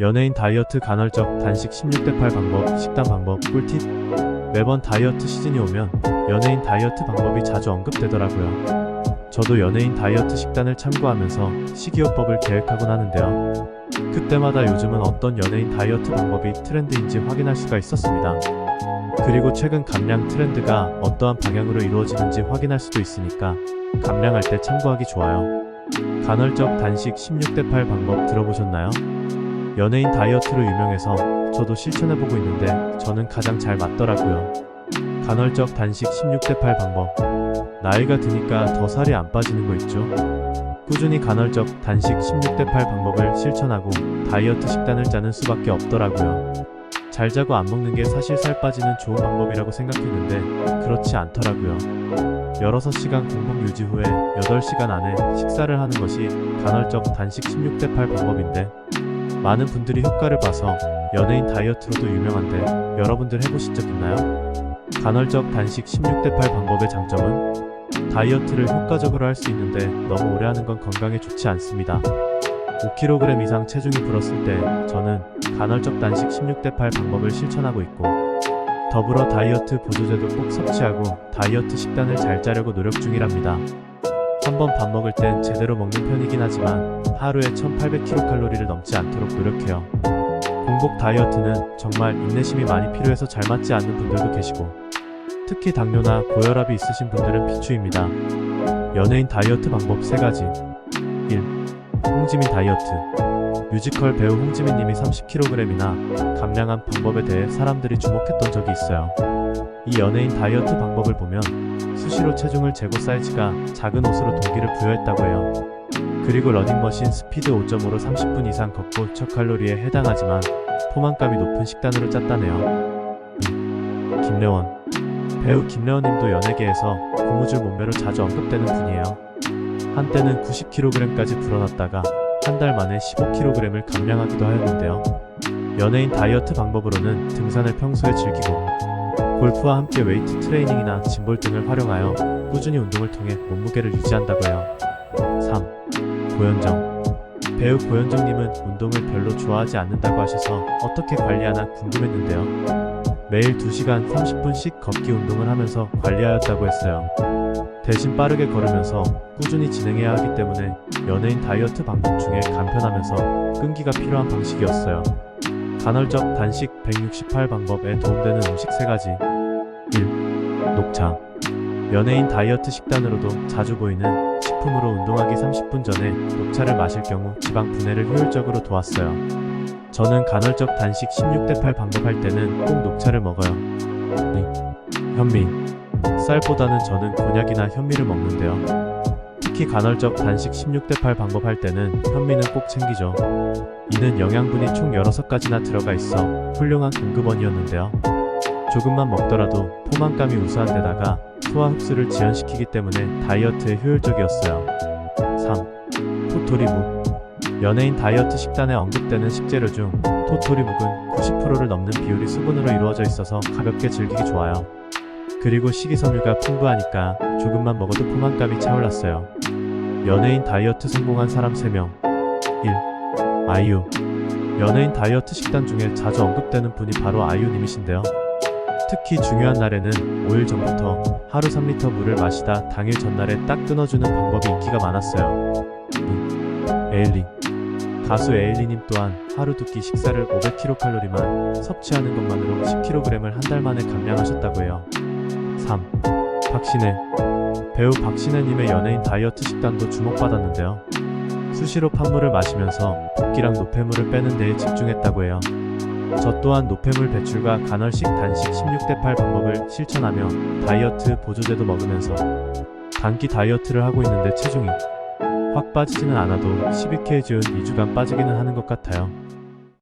연예인 다이어트 간헐적 단식 16대8 방법, 식단 방법, 꿀팁. 매번 다이어트 시즌이 오면 연예인 다이어트 방법이 자주 언급되더라고요. 저도 연예인 다이어트 식단을 참고하면서 식이요법을 계획하곤 하는데요. 그때마다 요즘은 어떤 연예인 다이어트 방법이 트렌드인지 확인할 수가 있었습니다. 그리고 최근 감량 트렌드가 어떠한 방향으로 이루어지는지 확인할 수도 있으니까 감량할 때 참고하기 좋아요. 간헐적 단식 16대8 방법 들어보셨나요? 연예인 다이어트로 유명해서 저도 실천해보고 있는데 저는 가장 잘 맞더라고요. 간헐적 단식 16대8 방법. 나이가 드니까 더 살이 안 빠지는 거 있죠? 꾸준히 간헐적 단식 16대8 방법을 실천하고 다이어트 식단을 짜는 수밖에 없더라고요. 잘 자고 안 먹는 게 사실 살 빠지는 좋은 방법이라고 생각했는데 그렇지 않더라고요. 16시간 공복 유지 후에 8시간 안에 식사를 하는 것이 간헐적 단식 16대8 방법인데 많은 분들이 효과를 봐서 연예인 다이어트로도 유명한데 여러분들 해보신 적 있나요? 간헐적 단식 16대8 방법의 장점은 다이어트를 효과적으로 할 수 있는데 너무 오래 하는 건 건강에 좋지 않습니다. 5kg 이상 체중이 불었을 때 저는 간헐적 단식 16대8 방법을 실천하고 있고 더불어 다이어트 보조제도 꼭 섭취하고 다이어트 식단을 잘 짜려고 노력 중이랍니다. 한 번 밥 먹을 땐 제대로 먹는 편이긴 하지만 하루에 1800kcal를 넘지 않도록 노력해요. 공복 다이어트는 정말 인내심이 많이 필요해서 잘 맞지 않는 분들도 계시고 특히 당뇨나 고혈압이 있으신 분들은 비추입니다. 연예인 다이어트 방법 3가지 1. 홍지민 다이어트 뮤지컬 배우 홍지민 님이 30kg이나 감량한 방법에 대해 사람들이 주목했던 적이 있어요. 이 연예인 다이어트 방법을 보면 수시로 체중을 재고 사이즈가 작은 옷으로 동기를 부여했다고 해요. 그리고 러닝머신 스피드 5.5로 30분 이상 걷고 1000칼로리에 해당하지만 포만감이 높은 식단으로 짰다네요. 2. 김래원 배우 김래원님도 연예계에서 고무줄 몸매로 자주 언급되는 분이에요. 한때는 90kg까지 불어났다가 한 달 만에 15kg을 감량하기도 하였는데요. 연예인 다이어트 방법으로는 등산을 평소에 즐기고 골프와 함께 웨이트 트레이닝이나 짐볼 등을 활용하여 꾸준히 운동을 통해 몸무게를 유지한다고 해요. 3. 고현정 배우 고현정님은 운동을 별로 좋아하지 않는다고 하셔서 어떻게 관리하나 궁금했는데요. 매일 2시간 30분씩 걷기 운동을 하면서 관리하였다고 했어요. 대신 빠르게 걸으면서 꾸준히 진행해야 하기 때문에 연예인 다이어트 방법 중에 간편하면서 끈기가 필요한 방식이었어요. 간헐적 단식 168 방법에 도움되는 음식 3가지 1. 녹차 연예인 다이어트 식단으로도 자주 보이는 식품으로 운동하기 30분 전에 녹차를 마실 경우 지방 분해를 효율적으로 도왔어요. 저는 간헐적 단식 16대8 방법 할 때는 꼭 녹차를 먹어요. 2. 현미 쌀보다는 저는 곤약이나 현미를 먹는데요. 특히 간헐적 단식 16대8 방법 할 때는 현미는 꼭 챙기죠. 이는 영양분이 총 6가지나 들어가 있어 훌륭한 공급원이었는데요. 조금만 먹더라도 포만감이 우수한 데다가 소화 흡수를 지연시키기 때문에 다이어트에 효율적이었어요. 3. 토토리묵 연예인 다이어트 식단에 언급되는 식재료 중 토토리묵은 90%를 넘는 비율이 수분으로 이루어져 있어서 가볍게 즐기기 좋아요. 그리고 식이섬유가 풍부하니까 조금만 먹어도 포만감이 차올랐어요. 연예인 다이어트 성공한 사람 3명 1. 아이유 연예인 다이어트 식단 중에 자주 언급되는 분이 바로 아이유님이신데요. 특히 중요한 날에는 5일 전부터 하루 3리터 물을 마시다 당일 전날에 딱 끊어주는 방법이 인기가 많았어요. 2. 에일리 가수 에일리님 또한 하루 두 끼 식사를 500kcal만 섭취하는 것만으로 10kg을 한 달 만에 감량하셨다고 해요. 3. 박신혜 배우 박신혜님의 연예인 다이어트 식단도 주목받았는데요. 수시로 판물을 마시면서 붓기랑 노폐물을 빼는 데에 집중했다고 해요. 저 또한 노폐물 배출과 간헐식 단식 16대8 방법을 실천하며 다이어트 보조제도 먹으면서 단기 다이어트를 하고 있는데 체중이 확 빠지지는 않아도 12kg은 2주간 빠지기는 하는 것 같아요.